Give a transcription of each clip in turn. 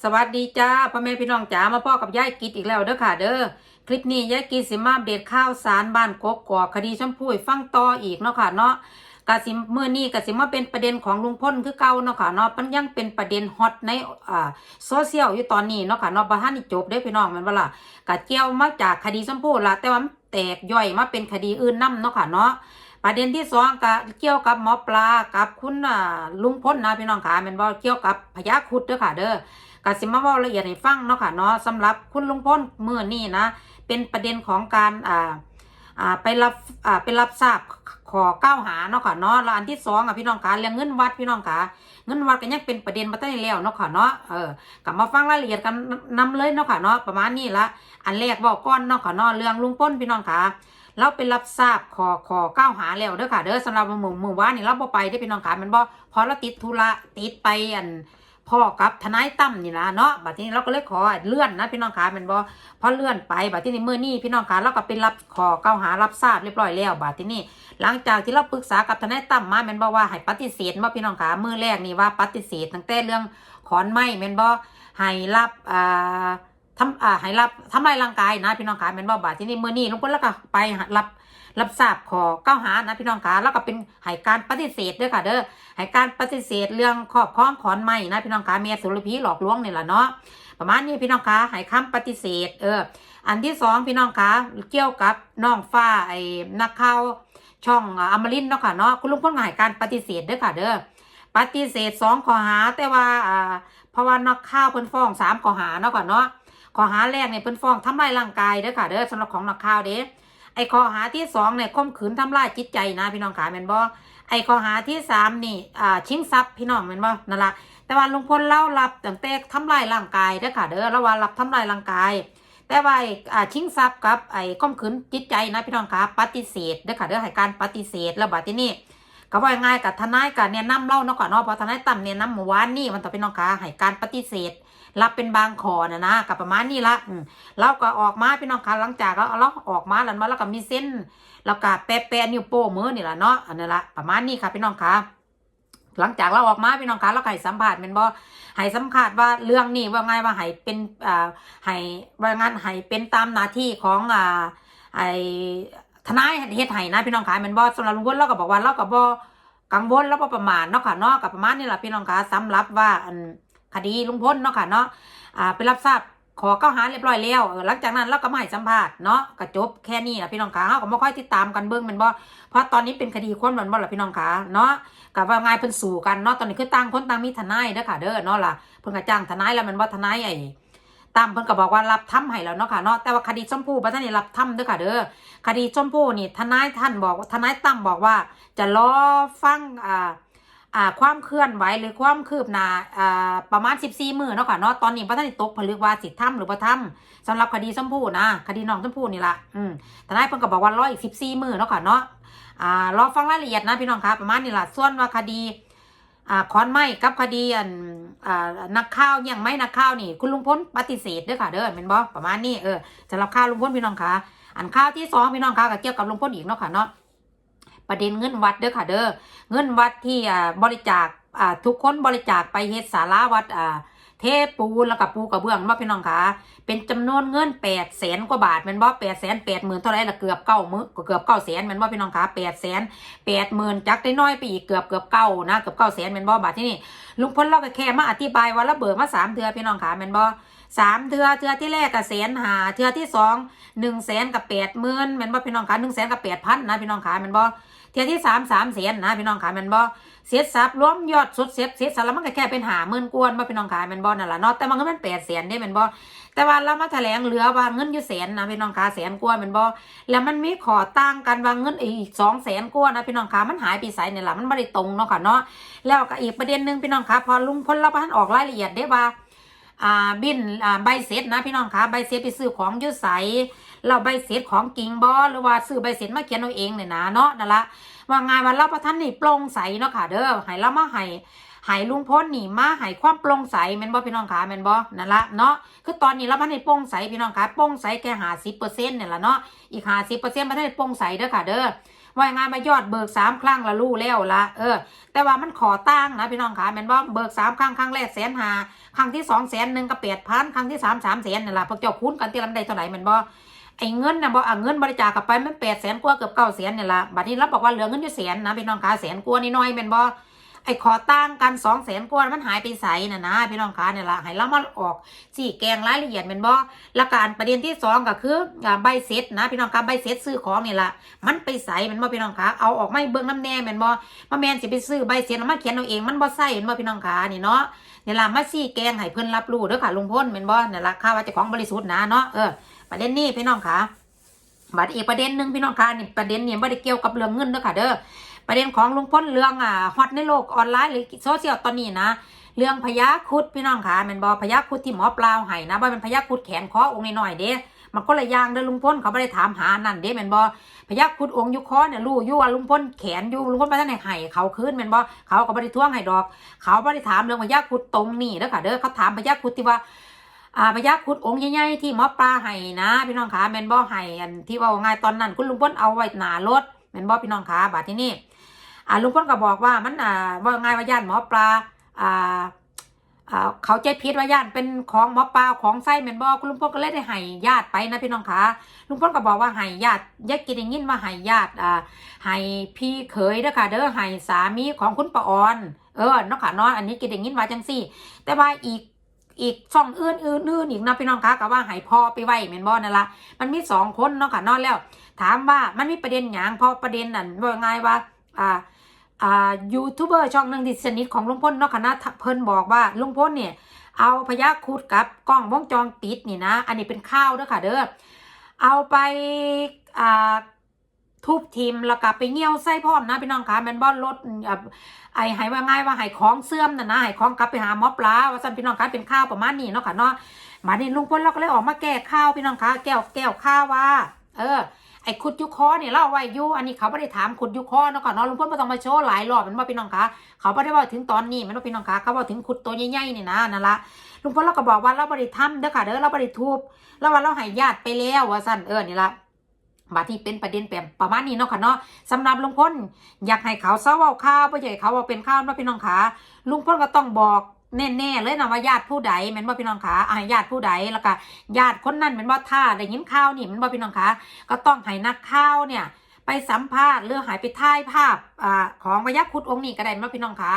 สวัสดีจ้าพ่อแม่พี่น้องจ๋ามาพ่อกับยายกิดอีกแล้วเด้อค่ะ เด้อคลิปนี้ยายกิดสิมาอัปเดข่าวสารบ้านกกกอกคดีชมพู่ฟังต่ออีกเนาะค่ะเนาะกะสิเมื่อนี้กะสิมาเป็นประเด็นของลุงพลคือเก่าเนาะค่ะเนาะมันยังเป็นประเด็นฮอตในอ่าโซเชียลอยู่ตอนนี้เนาะค่ะเนาะบ่ทันได้จบเด้พี่น้องม่นบ่ล่ะกะเกี่ยวมาจากคดีชมพู่ละแต่ว่าแตกย่อยมาเป็นคดีอื่นนํเนาะค่ะเนาะ ประเด็นที่สองก็เกี่ยวกับหมอปลากับคุณอ่าลุงพลนะพี่น้องขาแม่นบ่เกี่ยวกับพญาครุดเด้อค่ะเด้อกสิมาเว้าละเอียดให้ฟังเนาะค่ะเนาะสำหรับคุณลุงพลมื้อนี้นะ เป็นประเด็นของการอ่าอ่าไปรับอ่าไปรับทราบขอก้าวหาเนาะค่ะเนาะแล้วอันที่สองอะพี่น้องขาเรื่องเงินวัดพี่น้องขาเงินวัดก็ยังเป็นประเด็นมาตั้งแต่แล้วเนาะค่ะเนาะเออกลับมาฟังรายละเอียดกันนำเลยเนาะค่ะเนาะประมาณนี้ละอันแรกเว้าก่อนเนาะค่ะเนาะเรื่องลุงพลพี่น้องขา เราไปรับทราบขอขอก้าวหาแล้วเด้อค่ะเด้อสำหรับมือมือว่านี่เราบ่ไปได้อพี่น้องขามันบ่พอเราติดธุระติดไปอันพ่อกับทนายตั้มนี่นะเนาะบัดนี้เราก็เลยขอเลื่อนนะพี่น้องขามันบ่พอเลื่อนไปบัดที่นี่มื้อนี้พี่น้องขาเราก็ไปรับขอก้าวหารับทราบเรียบร้อยแล้วบัดที่นี่หลังจากที่เราปรึกษากับทนายตั้มมาแม่นบ่ว่าให้ปฏิเสธบ่พี่น้องขามื้อแรกนี่ว่าปฏิเสธตั้งแต่เรื่องขอนไม้แม่นบ่ให้รับอ่า ทำอ่าให้รับทำลายร่างกายนะพี่น้องขาแม่นบ่บาดที่นี่เมื้อนี้ลุงพลแล้วก็ไปรับรับทราบขอเก้าหานะพี่น้องคะแล้วก็เป็นให้การปฏิเสธด้วยค่ะ เด้อให้การปฏิเสธเรื่องครอบครองขอนไม้นะพี่น้องคะเมียสุรพีหลอกลวงนี่แหละเนาะประมาณนี้พี่น้องคะให้คำปฏิเสธ เออ อันที่สองพี่น้องคะเกี่ยวกับน้องฟ้าไอ้นักข่าวช่องอมรินเนาะค่ะเนาะคุณลุงพ้นก็ให้การปฏิเสธด้วยค่ะ เด้อปฏิเสธสองข้อหาแต่ว่าอ่าเพราะว่านักข่าวเพิ่นฟ้องสามข้อหาเนาะค่ะเนาะ ข้อหาแรกเนี่ยเพิ่นฟ้องทำลายร่างกายเด้อค่ะเด้อสำหรับของนักข่าวเด้ไอ้ข้อหาที่สองเนี่ยข่มขืนทำลายจิตใจนะพี่น้องขาแมนบ่ไอ้ข้อหาที่สามนี่อ่าชิงทรัพย์พี่น้องแมนบ่นั่นละแต่ว่าลุงพลเล่ารับตั้งแต่ทำลายร่างกายเด้อค่ะเด้อแล้วว่ารับทำลายร่างกาย แต่ว่าไอ้อ่าชิงทรัพย์กับไอ้ข่มขืนจิตใจนะพี่น้องขาปฏิเสธเด้อค่ะเด้อให้การปฏิเสธแล้วบัดที่นี่ ก็ว่าง่ายกับทนายกับเนี่ยนำเล่าเนาะก่อนเนาะเพอทนายตั้มเนี่ยนำเมื่อวานนี่มันต่อพี่น้องขาให้การปฏิเสธ รับเป็นบางขอนะนะกับประมาณนี้ละเราก็ออกมาพี่น้องคะหลังจากเราเราออกมาแล้วมาแล้วก็มีเส้นแล้วก็แปะแปะนิ้วโป้มือนี่แหละเนาะอันนี้ละประมาณนี้ค่ะพี่น้องคะหลังจากเราออกมาพี่น้องคะเราก็ให้สัมภาษณ์เป็นบ่ให้สัมภาษณ์ว่าเรื่องนี้ว่าไงว่าให้เป็นอ่าให้ว่างั้นให้เป็นตามหน้าที่ของอ่าไอ้ ทนายเฮ็ดให้นะพี่น้องคะแมันบ่สำหรับลุงพลเราก็บอกว่าเราก็บ่กังวลแล้วบ่ประมาทเนาะค่ะเนาะกับประมาณนี้แหละพี่น้องคะสำหรับว่าคดีลุงพลเนาะค่ะเนาะอ่าไปรับทราบขอเข้าหาเรียบร้อยแล้วหลังจากนั้นเราก็ไมาให้สัมภาษณ์เนาะก็จบแค่นี้นะพี่น้องขาเขาก็ไม่ค่อยติดตามกันเบิ้งมันบ่เพราะตอนนี้เป็นคดีคนมันบ่ละพี่น้องขาเนาะกับว่าไงเพิ่นสู่กันเนาะตอนนี้คือต่างคนต่างมีทนายเด้อค่ะเด้อเนาะล่ะเพิ่นก็จ้างทนายแล้วมันบ่ทนายไอ้ ตามเพิ่นก็บอกว่ารับทำให้แล้วเนาะค่ะเนาะแต่ว่าคดีชมพู่บ่ทันได้รับทำเด้อค่ะเด้อคดีชมพู่นี่ทนายท่านบอกทนายตั้มบอกว่า จะรอฟังอ่าอ่าความเคลื่อนไหวหรือความคืบหน้าอ่าประมาณ 14 มื้อเนาะค่ะเนาะตอนนี้พระท่านได้ตกผลึกว่าสิทำหรือบ่ทำสำหรับคดีชมพู่นะคดีน้องชมพู่นี่ล่ะอืมทนายเพิ่นก็บอกว่ารออีก 14 มื้อเนาะค่ะเนาะอ่ารอฟังรายละเอียดนะพี่น้องครับประมาณนี้ล่ะส่วนว่าคดี อ่าคอนไม้กับคดีอันอ่านักข่าวยังไม่นักข่าวนี่ คุณลุงพลปฏิเสธเด้อค่ะเด้อเม่นบอประมาณนี้เออจะรับข่าวลุงพลพี่น้องค่ะ อันข่าวที่สองพี่น้องค่ะก็เกี่ยวกับลุงพลอีกเนาะค่ะเนาะประเด็นเงินวัดเด้อค่ะเด้อเงินวัดที่อ่าบริจาคอ่าทุกคนบริจาคไปเฮ็ดสาราวัดอ่า เทปูนแล้วก็ปูกระเบื้องว่าพี่น้องคะเป็นจำนวนเงินแปดแสนกว่าบาทแมันบ่แปดแสนแปดหมื่นเท่าไรละเกือบเก้ามือเกือบเก้าแสนแมันบ่พี่น้องคะแปดแสนแปดหมื่นจักได้น้อยไปอีกเกือบเกือบเก้านะเกือบเก้าแสนแมันบ่บาทที่นี่ลุงพลเราก็แค่มาอธิบายว่าระเบิดมาสามเทือพี่น้องคะแมันบ่สามเทือเทือที่แรกกับแสนหาเทือที่สองหนึ่งแสนกับแปดหมื่นแมันบ่พี่น้องคะหนึ่งแสนกับแปดพันนะพี่น้องคะแมันบ่ เทียที่สามสามแสนนะพี่น้องขายมันบ่เสียทรัพย์รวมยอดสุดเสียเสียทรัพย์แล้วมันก็แค่เป็นหาหมื่นกวนบ่พี่น้องขายมันบ่นั่นแหละเนาะแต่มันก็เป็นแปดแสนได้มันบ่แต่ว่าเรามาแถลงเหลือว่าเงินอยู่แสนนะพี่น้องขาแสนกว่ามันบ่แล้วมันมีขอตั้งกันว่าเงินอีกสองแสนกว่านะพี่น้องขามันหายไปไสเนี่ยละมันไม่ได้ตรงเนาะค่ะเนาะแล้วก็อีกประเด็นหนึ่งพี่น้องขาพอลุงพลเราพันออกรายละเอียดได้ว่าอ่าบินอ่าใบเสร็จนะพี่น้องคะใบเสร็จไปซื้อของยุ่ใส เราใบเสร็จของกิ่งบอหรือว่าซื้อใบเสร็จมาเขียนเอาเองเนี่ยนะเนาะนั่นละว่าไงวันเราประท่านนี่โปร่งใสเนาะค่ะ เด้อให้เรามาให้ให้ลุงพ้นนี่มาให้ความโปร่งใสแม่นบ่พี่น้องคะแม่นบ่นั่นละเนาะคือตอนนี้เราพันในโปร่งใสพี่น้องคะโปร่งใสแค่หาสิบเปอร์เซ็นต์เนี่ยละเนาะอีกหาสิบเปอร์เซ็นต์มาได้โปร่งใสเด้อค่ะเด้อว่างไงมายอดเบิกสามครั้งละรู้แล้วละเออ แต่ว่ามันขอตั้งนะพี่น้องขาแม่นบ่เบิกสามครั้งครั้งแรกแสนหาครั้งที่สองแสนหนึ่งก็แปดพันครั้งที่สามสามแสนนี่นละพวกเจ้าคูณกันที่ลำได้เท่าไหร่แม่นบ่ ไอ้เงินนะบอะเงินบริจาคกลับไปมันแปดแสนกว่าเกือบเก้าแสนเนี่ยล่ะบัดนี้เราบอกว่าเหลือเงินอยู่แสนนะพี่น้องขาแสนกว่านี่น้อยแม่นบ่ไอ้ขอตั้งกันสองแสนกว่ามันหายไปใสนะนะพี่น้องขาเนี่ยล่ะให้เรามาออกสี่แกงรายละเอียดแม่นบ่ละการประเด็นที่สองก็คือใบเสร็จนะพี่น้องขาใบเสร็จซื้อของนี่ล่ะมันไปใสแม่นบ่พี่น้องขาเอาออกมาให้เบิ่งน้ำแน่แม่นบ่มาแมนสิไปซื้อใบเสร็จมาเขียนเอาเองมันบ่ใส่เห็นบ่พี่น้องขานี่เนาะเนี่ยล่ะมาซี่แกงให้เพิ่นรับรู้เด้อค่ะลุงพ้นแม่นบ่นี่ล่ะข้าว่าเจ้าของบริสุทธิ์นะเนาะเออ ประเด็นนี้พี่น้องขาบัดอีกประเด็นหนึ่งพี่น้องขานี่ประเด็นเนี่บ่ได้เกี่ยวกับเรื่องเงินเด้อค่ะเด้อประเด็นของลุงพ้นเรื่องอ่าฮอตในโลกออนไลน์หรือโซเชียลตอนนี้นะเรื่องพญาครุดพี่น้องขาแม่นบ่พญาครุดที่หมอปลาวให้นะบ่เป็นพญาครุดแขนคอองค์น้อยเด้มันก็ลยอย่างเด้อลุงพ้นเขาบ่ได้ถามหานั่นเด้แมนบ่พยักคุดองค์ยุคอเนี่ยรู้ยู่ว่าลุงพ้นแขนอยู่ลุงพ้นไปทางไหนให้เขาคืนแมนบ่เขาก็บ่ได้ท่วงให้ดอก เขาบ่ได้ถามเรื่องพยักคุดตรงนี้เด้อค่ะเด้อเขาถามพยักคุดที่ว่า อ่าพยักคุดองค์ใหญ่ๆที่หมอปลาให้นะ พี่น้องขาแมนบ่ให้อันที่ว่าง่ายตอนนั้น คุณลุงพ้นเอาไว้หนารถแมนบ่พี่น้องขาบาดที่นี่อ่าลุงพ้นก็บอกว่ามันอ่าว่าง่ายว่าญาติหมอปลาอ่าอ่าเขาใจพิษว่าญาติเป็นของหมอปลาของไส้แมนบอคุณลุงพลก็เลยได้ให้ญาติไปนะพี่น้องคะลุงพลก็บอกว่าให้ญาติยายกินอย่างนี้ว่าให้ญาติอ่าให้พี่เขยเด้อค่ะเด้อให้สามีของคุณปออนเออเนาะค่ะเนาะอันนี้กินอย่างนี้ว่าจังซี่ แต่ว่าอีก อีกช่องอื่นอื่นอื่นอีกนะพี่น้องคะก็ว่าให้พ่อไปไว้แมนบอนั่นละมันมีสองคนเนาะค่ะนาะแล้ว ถามว่ามันมีประเด็นหยังพราะประเด็นนั่นว่าไงว่าอ่าอ่ายูทูบเบอร์ช่องหนึ่งที่สนิทของลุงพลเนาะคณะเพิ่นบอกว่าลุงพลเนี่ยเอาพยาคูดกับกล้องวงจรปิดนี่นะ อันนี้เป็นข้าวเด้อค่ะเด้อเอาไปอ่า ทุบทิมแล้วก็ไปเงี้ยวไส้พร้อมนะพี่น้องคะแมนบอลรถอ่าไอ้ให้ว่าง่ายว่าให้ของเสื่อมน่ะนะให้ของกลับไปหาหมอปลาว่าซั่นพี่น้องคะเป็นข้าวประมาณนี้เนาะค่ะเนาะมานี่ลุงพลเราก็เลยออกมาแก้ข้าวพี่น้องคะแก้วแก้วข้าวว่า เออไอ้ขุดยุคอเนี่ยเล่าไว้ยูอันนี้เขาไม่ได้ถามขุดยุคอเนาะค่ะเนาะลุงพลไม่ต้องมาโชว์หลายรอบมันว่าพี่น้องคะเขาไม่ได้ว่าถึงตอนนี้มันว่าพี่น้องคะเขาบอกถึงขุดตัวใหญ่ๆนี่นะนั่นละลุงพลเราก็บอกว่าเราไม่ได้ทำเด้อค่ะเด้อเราไม่ได้ทุบเราว่าเราให้ญาติไปแล้วว่าสั่นเออนี่ละ บาที่เป็นประเด็นแบบประมาณนี้เนาะค่ะเนาะสำหรับลุงพลอยากให้เขาเศร้าเอาข้าวไม่ใช่เขาว่าเป็นข้าวเนาะพี่น้องคะลุงพลก็ต้องบอกแน่ๆเลยนะว่าญาติผู้ใดแม่นว่าพี่น้องคะอ่าญาติผู้ใดแล้วก็ญาติคนนั้นแม่นว่าถ้าได้ยินข่าวนี่แม่นว่าพี่น้องคะก็ต้องให้นักข่าวเนี่ย ไปสัมภาษณ์หรือหายไปถ่ายภาพอ่าของพยัคฆ์คุดองค์นี้ก็ได้มาพี่น้องคะ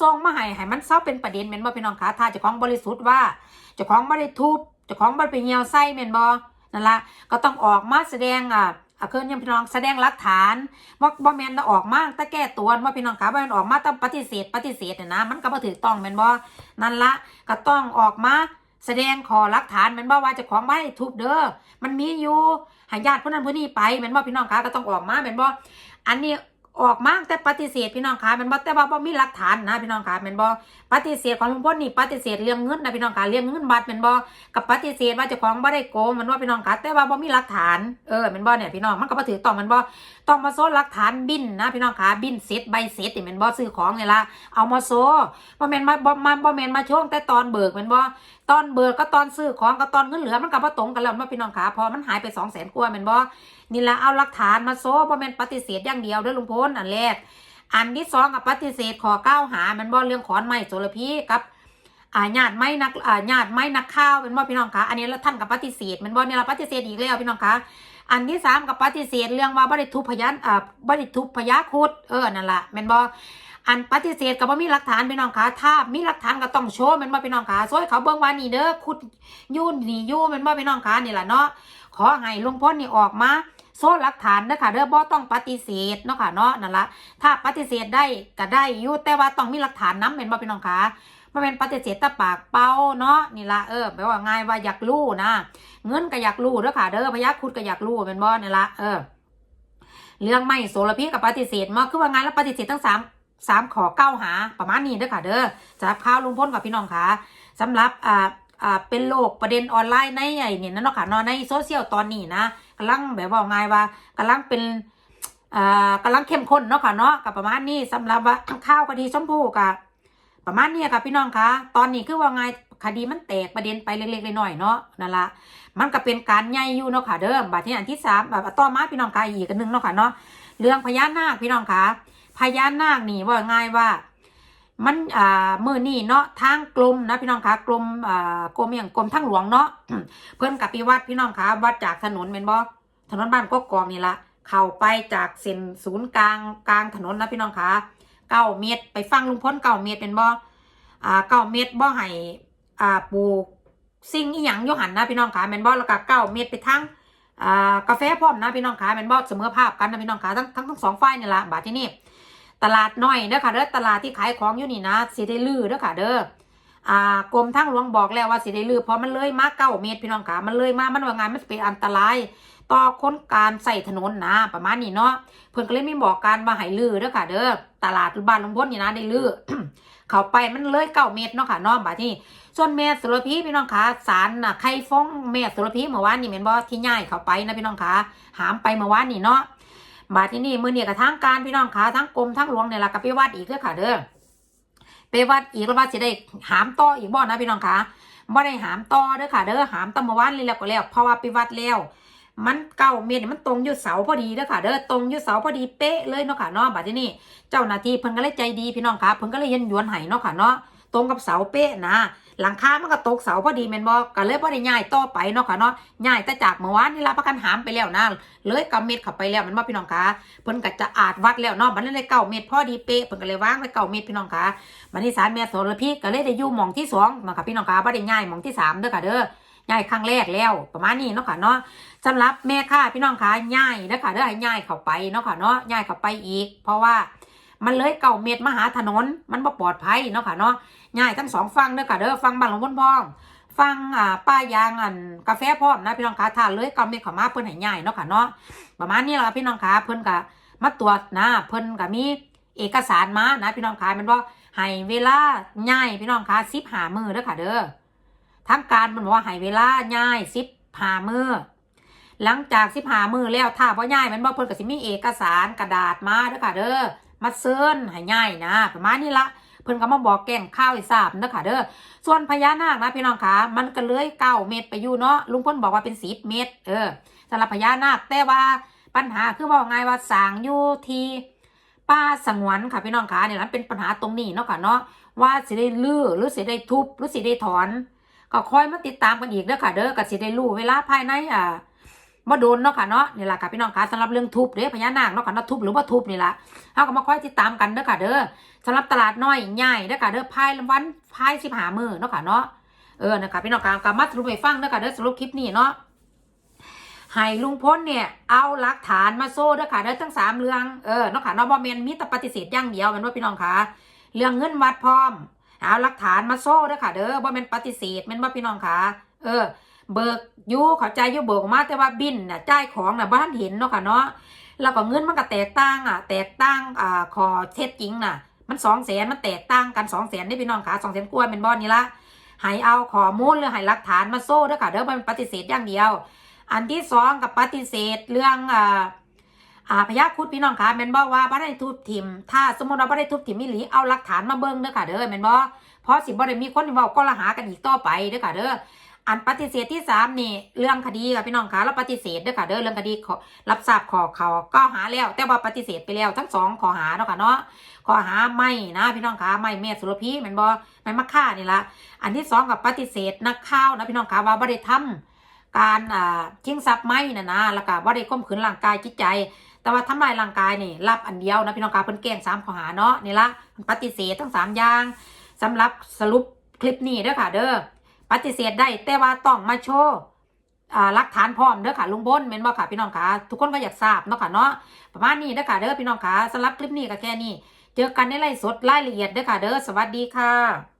ส่งมาให้ให้มันเศร้าเป็นประเด็นแม่นบ่พี่น้องคะถ้าเจ้าของบริสุทธิ์ว่าเจ้าของบ่ได้ทุบเจ้าของบ่ได้ไปเหี่ยวไส้แม่นบ่ นั่นละก็ต้องออกมาแสดงอะอ่าคือยังพี่น้องแสดงหลักฐานว่าบ่แมนนะออกมาแต่แก้ตัวว่าพี่น้องขาบ่แมนออกมาต้องปฏิเสธปฏิเสธเนี่ยนะ มันก็บ่ถือต้องแมนบ่นั่นละก็ต้องออกมาแสดงขอหลักฐานแมนบ่ว่าจะของไว้ทุบเด้อมันมีอยู่หาญาติพนั้นพ้นี้ไปแมนบ่พี่น้องขาก็ต้องออกมาแมนบ่อันนี้ ออกมาแต่ปฏิเสธพี่น้องคะแม่นบ่แต่ว่าบ่มีหลักฐานนะพี่น้องคะแม่นบ่ปฏิเสธของลุงพลนี่ปฏิเสธเรื่องเงินนะพี่น้องคะเรื่องเงินบัตรแม่นบ่กับปฏิเสธว่าเจ้าของบ่ได้โกงม่นว่าพี่น้องคะแต่ว่าบ่มีหลักฐานเออแม่นบ่เนี่ยพี่น้องมันก็บ่ถือต้องแม่นบ่ต้องมาโซนหลักฐานบินนะพี่น้องคะบินเสร็จใบเสร็จนี่แม่นบ่ซื้อของเนี่ยละเอามาโซ่บ่แมนมาบ่มาบ่แมนมาช่วงแต่ตอนเบิกแม่นบ่ตอนเบิกก็ตอนซื้อของกับตอนเงินเหลือมันก็บ่ตรงกันแล้วมาพี่น้องขาพอมันหายไปสองแสนกว่าแม่นบ่นี่ละเอาหลักฐานมาโซ่บ่แม่นปฏิเสธอย่างเดียวเด้อลุงพลอันแรก อันที่สองกับปฏิเสธขอก้าวหามันบ่เรื่องขอนไม้โสระพีกับอาญาติไม่นักอาญาติไม่นักข้าวเป็นบ่พี่น้องคะอันนี้แล้วท่านกับปฏิเสธมันบ่เนี่ยเราปฏิเสธอีกแล้วพี่น้องคะอันที่สามกับปฏิเสธเรื่องว่าบ่ได้ทุพยานอ่าบ่ได้ทุพยาคุดเออนั่นแหละม่นบ่อันปฏิเสธกับว่ามีหลักฐานพี่น้องคะถ้ามีหลักฐานก็ต้องโชว์มันบ่พี่น้องคะโซ่เขาเบิ่งว่านี่เด้อคุดยุ่นนี่ยู่มันบ่พี่น้องคะนี่แหละเนาะขอให้ลุงพ้นนี่ออกมา โซ่หลักฐานเด้อค่ะเด้อบ่ต้องปฏิเสธเนาะค่ะเนาะนั่นละถ้าปฏิเสธได้ก็ได้อยู่แต่ว่าต้องมีหลักฐานนำแม่นบ่พี่น้องคะบ่แม่นปฏิเสธแต่ปากเป่าเนาะนี่ละเออแปลว่าง่ายว่าอยากรู้นะเงินก็อยากรู้เด้อค่ะเด้อพยักคุดก็อยากรู้แม่นบ่นี่ละเออเรื่องไม่โสระพีกับปฏิเสธมาคือว่าไงแล้วปฏิเสธทั้งสามสามขอเก้าหาประมาณนี้เด้อค่ะเด้อจับข้าวลุงพ้นกับพี่น้องค่ะสำหรับอ่า อ่าเป็นโลกประเด็นออนไลน์ในไอ้เนี่ยนั่นเนาะค่ะนาะในโซเชียลตอนนี้นะกำลังแบบว่าไงว่ากำลังเป็นอ่ากำลังเข้มข้นเนาะค่ะเนาะกับประมาณนี้สำหรับว่าข้าวคดีชมพู่กับประมาณนี้ค่ะพี่น้องคะตอนนี้คือว่าไงคดีมันแตกประเด็นไปเล็กๆน้อยๆเนาะนั่นละมันก็เป็นการใหญ่อยู่เนาะค่ะเด้อบัดนี้อันที่สามแบบต่อมาพี่น้องคะอีกอันหนึ่งเนาะค่ะเนาะเรื่องพญานาคพี่น้องคะพญานาคนี่ว่าง่ายว่า มันอ่ามือนี่เนาะทางกรมนะพี่น้องคะกรมอ่ากรมอย่างกรมทางหลวงเนาะเพิ่นกับปีวัดพี่น้องคะวัดจากถนนเป็นบ่ถนนบ้านกกอกนี่ละเข้าไปจากเส้นศูนย์กลางกลางถนนนะพี่น้องคะเก้าเมตรไปฟังลุงพ้นเก้าเมตรเป็นบ่อ่าเก้าเมตรบ่ให้อ่าปลูกสิ่งอีหยังยหันนะพี่น้องคะแมนบ่แล้วก็เก้าเมตรไปทางอ่ากาแฟพร้อมนะพี่น้องคะแมนบ่เสมอภาพกันนะพี่น้องคะทั้งทั้งทั้งสองฝ่ายนี่ละบาดที่นี่ ตลาดน้อยเด้อค่ะเด้อตลาดที่ขายของอยู่นี่นะสิได้ลือเด้อค่ะเด้ออ่ากรมทางหลวงบอกแล้วว่าสิได้ลือเพราะมันเลยมาเก้าเมตรพี่น้องค่ะมันเลยมามันว่าไงมันเป็นอันตราย ต่อคนการใส่ถนนนะประมาณนี้เนาะเพิ่นก็เลยมีบอกการมาให้ลือเด้อค่ะเด้อตลาดบ้านหลวงพ่นนี่นะได้ลือเข้าไปมันเลยเก้าเมตรเนาะค่ะเนาะบาดนี้ส่วนแม่สุรพีพี่น้องคะสารน่ะใครฟ้องแม่สุรพีเมื่อวานนี่แม่นบ่ที่ย้ายเข้าไปนะพี่น้องคะหามไปเมื่อวานนี่เนาะ บาดที่นี่มือเนี่ยกับทางการพี่น้องขาทั้งกรมทั้งหลวงเนี่ยละกับไปวัดอีกเด้อค่ะเด้อไปวัดอีกแล้วว่าสิได้หามต่ออีกบ่นะพี่น้องขาบ่ได้หามต่อเด้อค่ะเด้อหามตะมวานเลยแล้วก็แล้วเพราะว่าไปวัดแล้วมันเก้าเมตรเนี่ยมันตรงอยู่เสาพอดีเด้อค่ะ เด้อตรงอยู่เสาพอดีเป๊ะเลยเนาะค่ะเนาะบาดที่นี่เจ้าหน้าที่เพิ่นก็เลยใจดีพี่น้องขาเพิ่นก็เลยเย็นยวนให้เนาะค่ะเนาะ ตรงกับเสาเป๊ะนะ หลังคามันก็ตกเสาพอดีแมนบ่ก็เลยบ่ได้ย้ายต่อไปเนาะค่ะเนาะย้ายแต่จากเมื่อวานนี่ละประกันหามไปแล้วนะเลยกำเม็ดเข้าไปแล้วมันบ่พี่น้องคะเพิ่นก็จะอาดวัดแล้วเนาะมันเลยเก้าเม็ดพอดีเป๊ะเพิ่นก็เลยวางไว้เก้าเม็ดพี่น้องคะมันที่สารแม่โสระพี่ก็เลยได้อยู่หม่องที่สองเนาะค่ะพี่น้องคะบ่ได้ย้ายหม่องที่สามเด้อค่ะเด้อย้ายครั้งแรกแล้วประมาณนี้เนาะค่ะเนาะสำหรับแม่ค่ะพี่น้องค่ะย้ายเด้อค่ะเด้อให้ย้ายเข้าไปเนาะค่ะเนาะย้ายเข้าไปอีก เพราะว่า มันเลยเก้าเม็ดมาหาถนน มันบ่ปลอดภัยเนาะค่ะเนาะง่ายทั้งสองฟังเด้อค่ะเด้อฟังบ้านหลวงพ่นพ้องฟังอ่าป้ายางอันกาแฟพร้อมนะพี่น้องคะถ้าเลยเก็มีเข้ามาเพิ่นให้ง่ายเนาะค่ะเนาะประมาณนี้ละพี่น้องคะเพิ่นก็มาตรวจนะ เพิ่นก็มีเอกสารมานะพี่น้องคะมันว่าให้เวลาง่ายพี่น้องคะ15มื้อเด้อค่ะเด้อทางการมันบอกว่าให้เวลาง่าย15มื้อหลังจาก15มื้อแล้วถ้าบ่ง่ายมันบ่เพิ่นก็สิมีเอกสารกระดาษมาเด้อค่ะเด้อ มาเซินให้ง่ายนะ ประมาณนี้ละเพิ่นก็มาบอกแกล้งข้าวให้ทราบเด้อค่ะเด้อส่วนพญานาคนะพี่น้องคะมันก็เลื้อยเก้าเมตรไปอยู่เนาะลุงพลบอกว่าเป็นสิบเมตร เออสำหรับพญานาคแต่ว่าปัญหาคือว่าไงว่าสางอยู่ที่ป่าสงวนค่ะพี่น้องคะเนี่ยมันเป็นปัญหาตรงนี้เนาะค่ะเนาะว่าสิได้ลื้อหรือสิได้ทุบหรือสิได้ถอน ก็คอยมาติดตามกันอีกเด้อค่ะเด้อก็สิได้รู้เวลาภายในอ่า บ่โดนเนาะค่ะเนาะนี่แหละค่ะพี่น้องค่ะสำหรับเรื่องทุบเด้อพญานาคเนาะค่ะเนาะทุบหรือว่าทุบนี่ละเฮาก็มาคอยติดตามกันเด้อค่ะเด้อสำหรับตลาดน้อยใหญ่เด้อค่ะเด้อพายวันพายสิบหามือเนาะค่ะเนาะเออนะคะพี่น้องค่ะกามาสรุปให้ฟังเด้อค่ะเด้อสรุปคลิปนี้เนาะให้ลุงพ้นเนี่ยเอาหลักฐานมาโซ่เด้อค่ะเด้อทั้งสามเรื่องเออเนาะค่ะเนาะบ่แม่นมีแต่ปฏิเสธอย่างเดียวม่นว่าพี่น้องค่ะเรื่องเงินวัดพร้อม เอาหลักฐานมาโซ่เด้อค่ะเด้อบ่แม่นปฏิเสธม่นว่าพี่น้องค่ะเออ เบิกยู่เข้าใจยู่เบิกมาแต่ว่าบินน่ะจ่ายของน่ะบ่ทันเห็นเนาะค่ะเนาะแล้วก็เงินมันก็แตกต่างอะ แตกต่างอ่าขอเท็จจริงน่ะ มันสองแสนมันแตกต่างกันสองแสนได้พี่น้องค่ะสองแสนกว่าเป็นบอลนี่ละให้เอาข้อมูลหรือให้หลักฐานมาโซ่เด้วยค่ะเด้อมันปฏิเสธอย่างเดียว อันที่สองกับปฏิเสธเรื่องอ่าอ่าพยาคุดพี่น้องค่ะแมนบอกว่าบ่ได้ทุบทิมถ้าสมมติเราบ่ได้ทุบทิมมิหลีเอาหลักฐานมาเบิ่งเด้อค่ะเด้อแมนบ่เพราะสิบ่ได้มีคนที่เว้าก็ละหากันอีกต่อไปเด้อค่ะเด้อ อันปฏิเสธที่สามนี่เรื่องคดีค่ะพี่น้องคะเราปฏิเสธเด้อค่ะเด้อเรื่องคดีรับทราบขอเขาก็หาแล้ว แต่ว่าปฏิเสธไปแล้วทั้งสองขอหาเนาะค่ะเนาะขอหาไม่นะพี่น้องคะไม่แม่สุรพีมันบอไม่มาฆ่านี่ละอันที่สองกับปฏิเสธนักข่าวนะพี่น้องคะว่าบ่ได้ทำการอ่าชิงทรัพย์ไม่นะนะแล้วก็บ่ได้ข่มขืนร่างกายจิตใจ แต่ว่าทำลายร่างกายนี่รับอันเดียวนะพี่น้องคะเพิ่นแกล้งสามข้อหาเนาะนี่ละปฏิเสธทั้งสามอย่างสำหรับสรุปคลิปนี้เด้อค่ะเด้อ ปฏิเสธได้แต่ว่าต้องมาโชว์หลักฐานพร้อมเด้อค่ะลุงบนเมนบ่ค่ะพี่น้องค่ะทุกคนก็อยากทราบเนาะค่ะเนาะประมาณนี้เด้อค่ะเด้อพี่น้องค่ะสำหรับคลิปนี้ก็แค่นี้ เจอกันในไลฟ์สดรายละเอียดเด้อค่ะเด้อสวัสดีค่ะ